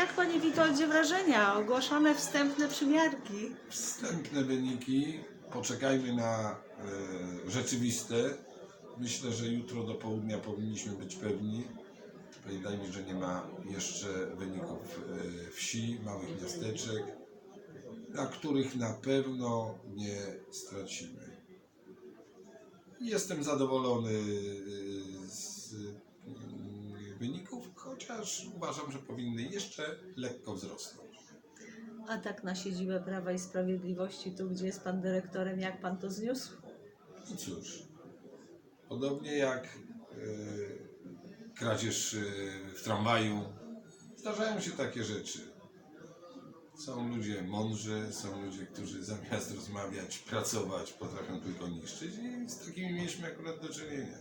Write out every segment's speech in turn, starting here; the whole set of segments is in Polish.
jak panie Witoldzie wrażenia? Ogłaszane wstępne przymiarki. Wstępne wyniki. Poczekajmy na e, rzeczywiste. Myślę, że jutro do południa powinniśmy być pewni. Pamiętajmy, że nie ma jeszcze wyników e, wsi, małych miasteczek, na których na pewno nie stracimy. Jestem zadowolony e, z mm, wyników, uważam, że powinny jeszcze lekko wzrosnąć. A tak na siedzibę Prawa i Sprawiedliwości, tu gdzie jest pan dyrektorem, jak pan to zniósł? No cóż, podobnie jak e, kradzież e, w tramwaju, zdarzają się takie rzeczy. Są ludzie mądrzy, są ludzie, którzy zamiast rozmawiać, pracować, potrafią tylko niszczyć i z takimi mieliśmy akurat do czynienia.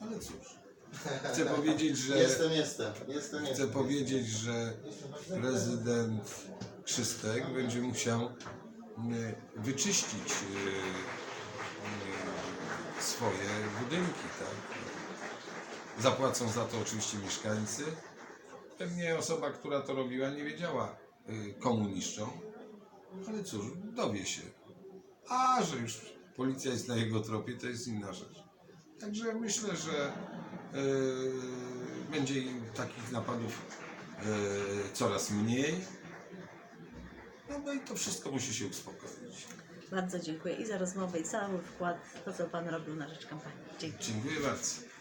Ale cóż, chcę powiedzieć, że... Jestem, jestem, jestem, Chcę jestem. powiedzieć, że prezydent Krzystek będzie musiał wyczyścić e, e, swoje budynki, tak? Zapłacą za to oczywiście mieszkańcy. Pewnie osoba, która to robiła, nie wiedziała, e, komu niszczą, ale cóż, dowie się. A że już policja jest na jego tropie, to jest inna rzecz. Także myślę, że będzie takich napadów e, coraz mniej. No, no i to wszystko musi się uspokoić. Bardzo dziękuję i za rozmowę, i cały wkład, to co pan robił na rzecz kampanii. Dziękuję. Dziękuję bardzo.